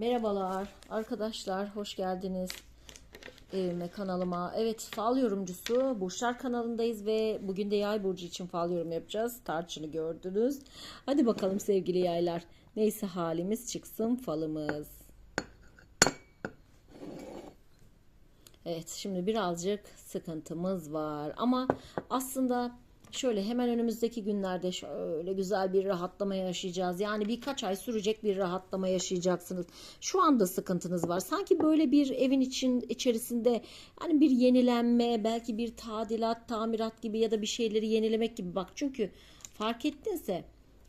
Merhabalar arkadaşlar, hoş geldiniz evime, kanalıma. Evet, fal yorumcusu Burçlar kanalındayız ve bugün de yay burcu için fal yorum yapacağız. Tarçını gördünüz. Hadi bakalım sevgili yaylar. Neyse halimiz çıksın falımız. Evet, şimdi birazcık sıkıntımız var ama aslında şöyle hemen önümüzdeki günlerde şöyle güzel bir rahatlama yaşayacağız. Yani birkaç ay sürecek bir rahatlama yaşayacaksınız. Şu anda sıkıntınız var. Sanki böyle bir evin için içerisinde yani bir yenilenme, belki bir tadilat, tamirat gibi ya da bir şeyleri yenilemek gibi bak. Çünkü fark ettinse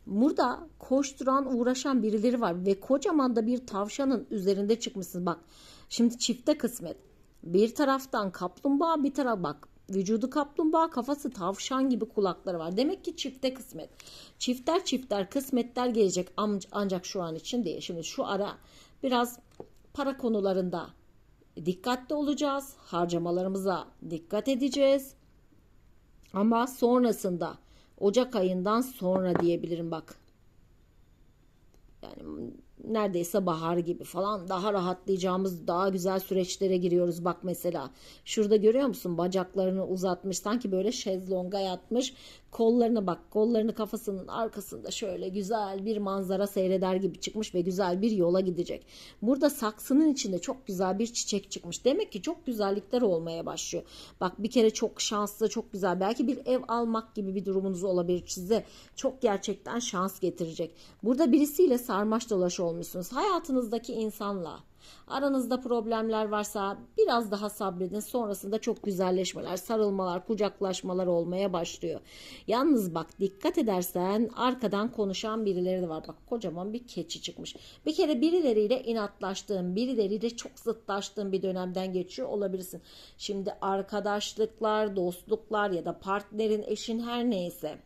burada koşturan, uğraşan birileri var ve kocaman da bir tavşanın üzerinde çıkmışsınız. Bak şimdi çifte kısmet. Bir taraftan kaplumbağa bir taraf bak vücudu kaplumbağa kafası tavşan gibi kulakları var. Demek ki çifte kısmet. Çifter çifter kısmetler gelecek ancak şu an için değil. Şimdi şu ara biraz para konularında dikkatli olacağız. Harcamalarımıza dikkat edeceğiz. Ama sonrasında Ocak ayından sonra diyebilirim bak. Yani neredeyse bahar gibi falan daha rahatlayacağımız daha güzel süreçlere giriyoruz. Bak mesela şurada görüyor musun bacaklarını uzatmış sanki böyle şezlonga yatmış kollarını bak kollarını kafasının arkasında şöyle güzel bir manzara seyreder gibi çıkmış ve güzel bir yola gidecek. Burada saksının içinde çok güzel bir çiçek çıkmış. Demek ki çok güzellikler olmaya başlıyor. Bak bir kere çok şanslı çok güzel belki bir ev almak gibi bir durumunuz olabilir size. Çok gerçekten şans getirecek. Burada birisiyle sarmaş dolaş olmuşsunuz. Hayatınızdaki insanla Aranızda problemler varsa biraz daha sabredin. Sonrasında çok güzelleşmeler, sarılmalar, kucaklaşmalar olmaya başlıyor. Yalnız bak dikkat edersen arkadan konuşan birileri de var. Bak kocaman bir keçi çıkmış. Bir kere birileriyle inatlaştığın, birileriyle çok zıtlaştığın bir dönemden geçiyor olabilirsin. Şimdi arkadaşlıklar, dostluklar ya da partnerin, eşin her neyse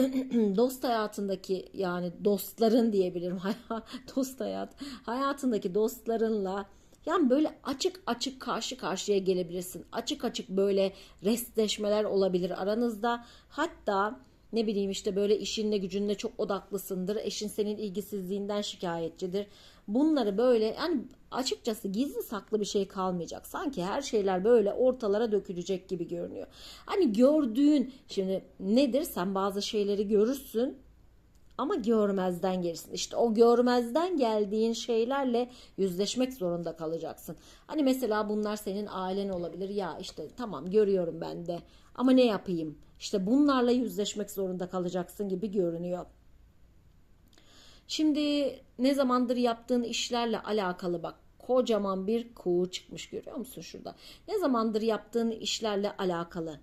dost hayatındaki yani dostların diyebilirim dost hayat hayatındaki dostlarınla yani böyle açık açık karşı karşıya gelebilirsin. Açık açık böyle restleşmeler olabilir aranızda. Hatta ne bileyim işte böyle işinle gücünle çok odaklısındır. Eşin senin ilgisizliğinden şikayetçidir. Bunları böyle yani açıkçası gizli saklı bir şey kalmayacak. Sanki her şeyler böyle ortalara dökülecek gibi görünüyor. Hani gördüğün şimdi nedir? Sen bazı şeyleri görürsün ama görmezden gelirsin. İşte o görmezden geldiğin şeylerle yüzleşmek zorunda kalacaksın. Hani mesela bunlar senin ailen olabilir. Ya işte tamam görüyorum ben de ama ne yapayım? İşte bunlarla yüzleşmek zorunda kalacaksın gibi görünüyor. Şimdi ne zamandır yaptığın işlerle alakalı bak kocaman bir kuğu çıkmış görüyor musun şurada? Ne zamandır yaptığın işlerle alakalı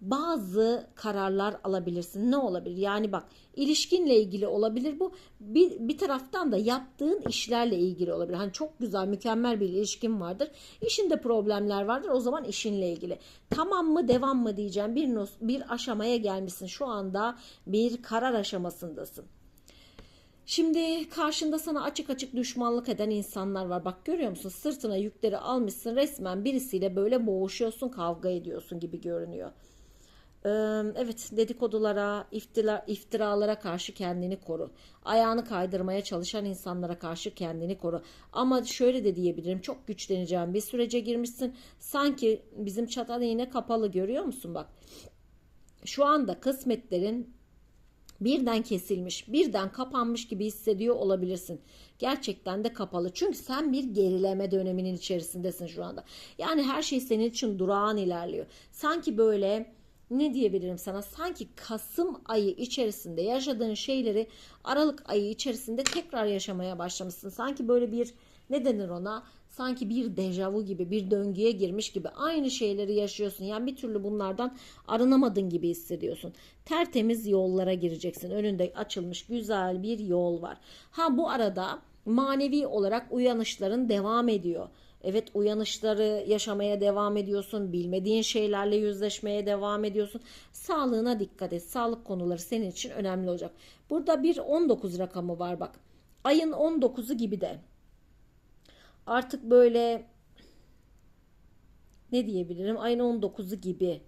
bazı kararlar alabilirsin. Ne olabilir? Yani bak ilişkinle ilgili olabilir bu. Bir, bir taraftan da yaptığın işlerle ilgili olabilir. Hani çok güzel, mükemmel bir ilişkin vardır. İşinde problemler vardır. O zaman işinle ilgili. Tamam mı, devam mı diyeceğim. Bir bir aşamaya gelmişsin. Şu anda bir karar aşamasındasın. Şimdi karşında sana açık açık düşmanlık eden insanlar var. Bak görüyor musun? Sırtına yükleri almışsın. Resmen birisiyle böyle boğuşuyorsun, kavga ediyorsun gibi görünüyor. Evet dedikodulara, iftira, iftiralara karşı kendini koru. Ayağını kaydırmaya çalışan insanlara karşı kendini koru. Ama şöyle de diyebilirim çok güçleneceğim bir sürece girmişsin. Sanki bizim çatal iğne kapalı görüyor musun bak. Şu anda kısmetlerin birden kesilmiş, birden kapanmış gibi hissediyor olabilirsin. Gerçekten de kapalı. Çünkü sen bir gerileme döneminin içerisindesin şu anda. Yani her şey senin için durağan ilerliyor. Sanki böyle ne diyebilirim sana? Sanki Kasım ayı içerisinde yaşadığın şeyleri Aralık ayı içerisinde tekrar yaşamaya başlamışsın. Sanki böyle bir ne denir ona? Sanki bir dejavu gibi, bir döngüye girmiş gibi aynı şeyleri yaşıyorsun. Yani bir türlü bunlardan arınamadın gibi hissediyorsun. Tertemiz yollara gireceksin. Önünde açılmış güzel bir yol var. Ha bu arada manevi olarak uyanışların devam ediyor. Evet uyanışları yaşamaya devam ediyorsun. Bilmediğin şeylerle yüzleşmeye devam ediyorsun. Sağlığına dikkat et. Sağlık konuları senin için önemli olacak. Burada bir 19 rakamı var bak. Ayın 19'u gibi de. Artık böyle ne diyebilirim? Ayın 19'u gibi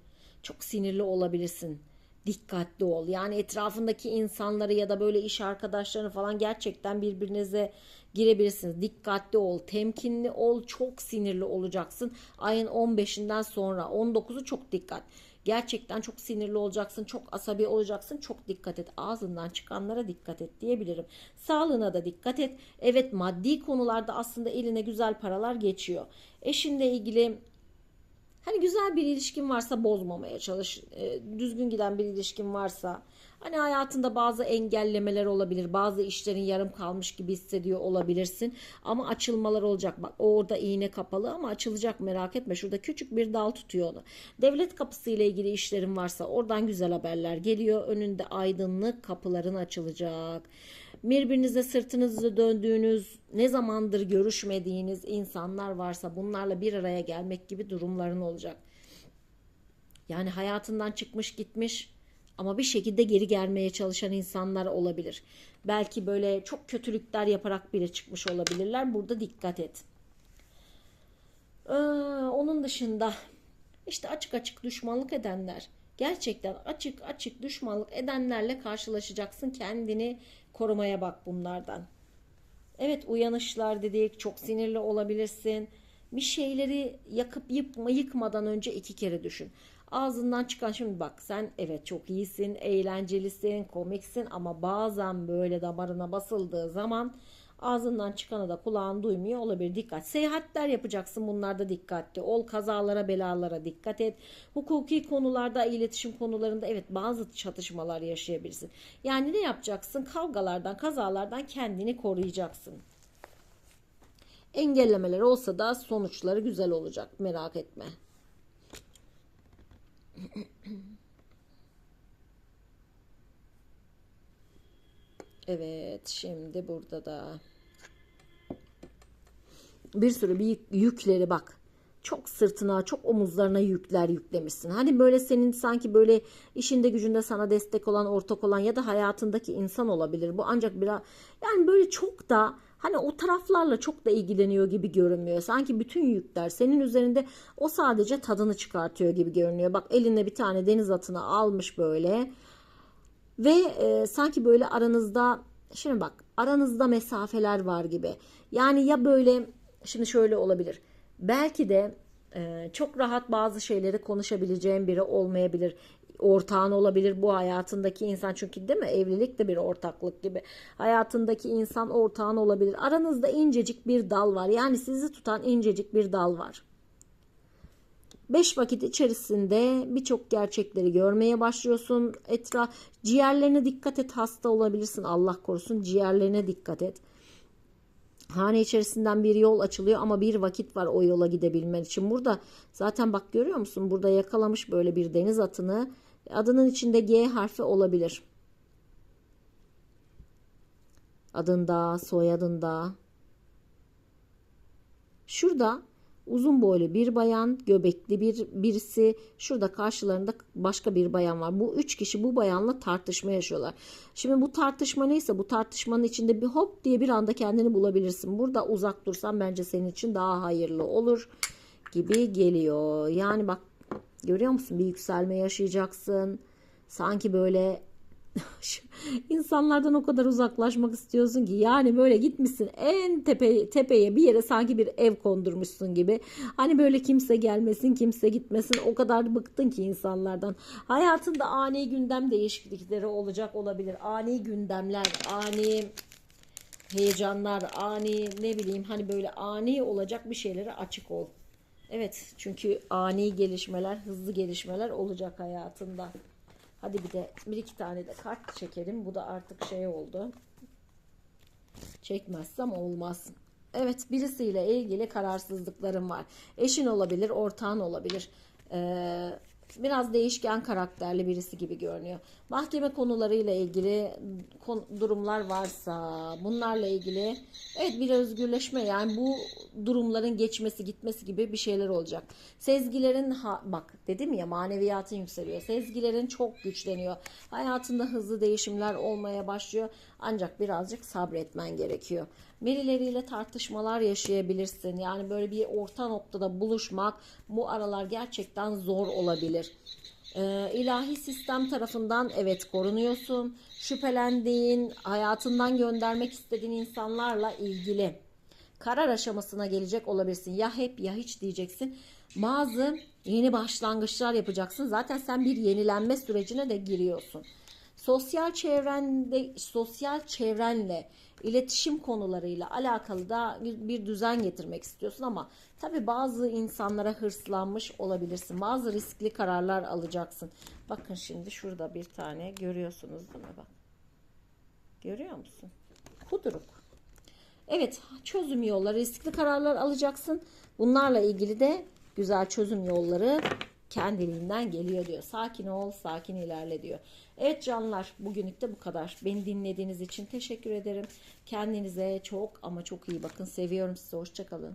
çok sinirli olabilirsin. dikkatli ol. Yani etrafındaki insanları ya da böyle iş arkadaşlarını falan gerçekten birbirinize girebilirsiniz. Dikkatli ol, temkinli ol, çok sinirli olacaksın. Ayın 15'inden sonra 19'u çok dikkat. Gerçekten çok sinirli olacaksın, çok asabi olacaksın. Çok dikkat et. Ağzından çıkanlara dikkat et diyebilirim. Sağlığına da dikkat et. Evet maddi konularda aslında eline güzel paralar geçiyor. Eşinle ilgili Hani güzel bir ilişkin varsa bozmamaya çalış. E, düzgün giden bir ilişkin varsa hani hayatında bazı engellemeler olabilir. Bazı işlerin yarım kalmış gibi hissediyor olabilirsin. Ama açılmalar olacak. Bak orada iğne kapalı ama açılacak merak etme. Şurada küçük bir dal tutuyor onu. Devlet kapısı ile ilgili işlerin varsa oradan güzel haberler geliyor. Önünde aydınlık kapıların açılacak birbirinize sırtınızı döndüğünüz, ne zamandır görüşmediğiniz insanlar varsa bunlarla bir araya gelmek gibi durumların olacak. Yani hayatından çıkmış gitmiş ama bir şekilde geri gelmeye çalışan insanlar olabilir. Belki böyle çok kötülükler yaparak bile çıkmış olabilirler. Burada dikkat et. Ee, onun dışında işte açık açık düşmanlık edenler, gerçekten açık açık düşmanlık edenlerle karşılaşacaksın. Kendini korumaya bak bunlardan. Evet uyanışlar dedik çok sinirli olabilirsin. Bir şeyleri yakıp yıkma, yıkmadan önce iki kere düşün. Ağzından çıkan şimdi bak sen evet çok iyisin, eğlencelisin, komiksin ama bazen böyle damarına basıldığı zaman Ağzından çıkanı da kulağın duymuyor olabilir. Dikkat. Seyahatler yapacaksın. Bunlarda dikkatli ol. Kazalara, belalara dikkat et. Hukuki konularda, iletişim konularında evet bazı çatışmalar yaşayabilirsin. Yani ne yapacaksın? Kavgalardan, kazalardan kendini koruyacaksın. Engellemeler olsa da sonuçları güzel olacak. Merak etme. Evet, şimdi burada da bir sürü bir yükleri bak. Çok sırtına, çok omuzlarına yükler yüklemişsin. Hani böyle senin sanki böyle işinde gücünde sana destek olan, ortak olan ya da hayatındaki insan olabilir. Bu ancak biraz yani böyle çok da hani o taraflarla çok da ilgileniyor gibi görünmüyor. Sanki bütün yükler senin üzerinde o sadece tadını çıkartıyor gibi görünüyor. Bak eline bir tane deniz atını almış böyle ve e, sanki böyle aranızda şimdi bak aranızda mesafeler var gibi. Yani ya böyle şimdi şöyle olabilir. Belki de e, çok rahat bazı şeyleri konuşabileceğin biri olmayabilir. Ortağın olabilir bu hayatındaki insan çünkü değil mi evlilik de bir ortaklık gibi hayatındaki insan ortağın olabilir aranızda incecik bir dal var yani sizi tutan incecik bir dal var 5 vakit içerisinde birçok gerçekleri görmeye başlıyorsun. Etraf ciğerlerine dikkat et. Hasta olabilirsin. Allah korusun. Ciğerlerine dikkat et. Hane içerisinden bir yol açılıyor ama bir vakit var o yola gidebilmen için. Burada zaten bak görüyor musun? Burada yakalamış böyle bir deniz atını. Adının içinde G harfi olabilir. Adında, soyadında. Şurada Uzun boylu bir bayan, göbekli bir birisi. Şurada karşılarında başka bir bayan var. Bu üç kişi bu bayanla tartışma yaşıyorlar. Şimdi bu tartışma neyse bu tartışmanın içinde bir hop diye bir anda kendini bulabilirsin. Burada uzak dursan bence senin için daha hayırlı olur gibi geliyor. Yani bak görüyor musun bir yükselme yaşayacaksın. Sanki böyle İnsanlardan o kadar uzaklaşmak istiyorsun ki yani böyle gitmişsin en tepe, tepeye bir yere sanki bir ev kondurmuşsun gibi. Hani böyle kimse gelmesin kimse gitmesin o kadar bıktın ki insanlardan. Hayatında ani gündem değişiklikleri olacak olabilir. Ani gündemler, ani heyecanlar, ani ne bileyim hani böyle ani olacak bir şeylere açık ol. Evet çünkü ani gelişmeler, hızlı gelişmeler olacak hayatında. Hadi bir de bir iki tane de kart çekelim. Bu da artık şey oldu. Çekmezsem olmaz. Evet birisiyle ilgili kararsızlıklarım var. Eşin olabilir, ortağın olabilir. Ee, biraz değişken karakterli birisi gibi görünüyor. Mahkeme konularıyla ilgili durumlar varsa bunlarla ilgili evet bir özgürleşme yani bu durumların geçmesi gitmesi gibi bir şeyler olacak. Sezgilerin ha, bak dedim ya maneviyatın yükseliyor. Sezgilerin çok güçleniyor. Hayatında hızlı değişimler olmaya başlıyor. Ancak birazcık sabretmen gerekiyor. Birileriyle tartışmalar yaşayabilirsin. Yani böyle bir orta noktada buluşmak bu aralar gerçekten zor olabilir. Ee, ilahi sistem tarafından evet korunuyorsun. Şüphelendiğin, hayatından göndermek istediğin insanlarla ilgili karar aşamasına gelecek olabilirsin. Ya hep ya hiç diyeceksin. Bazı yeni başlangıçlar yapacaksın. Zaten sen bir yenilenme sürecine de giriyorsun. Sosyal çevrende sosyal çevrenle iletişim konularıyla alakalı da bir, düzen getirmek istiyorsun ama tabi bazı insanlara hırslanmış olabilirsin. Bazı riskli kararlar alacaksın. Bakın şimdi şurada bir tane görüyorsunuz değil mi bak. Görüyor musun? Kuduruk. Evet, çözüm yolları, riskli kararlar alacaksın. Bunlarla ilgili de güzel çözüm yolları kendiliğinden geliyor diyor. Sakin ol, sakin ilerle diyor. Evet canlar, bugünlük de bu kadar. Beni dinlediğiniz için teşekkür ederim. Kendinize çok ama çok iyi bakın. Seviyorum sizi. Hoşçakalın.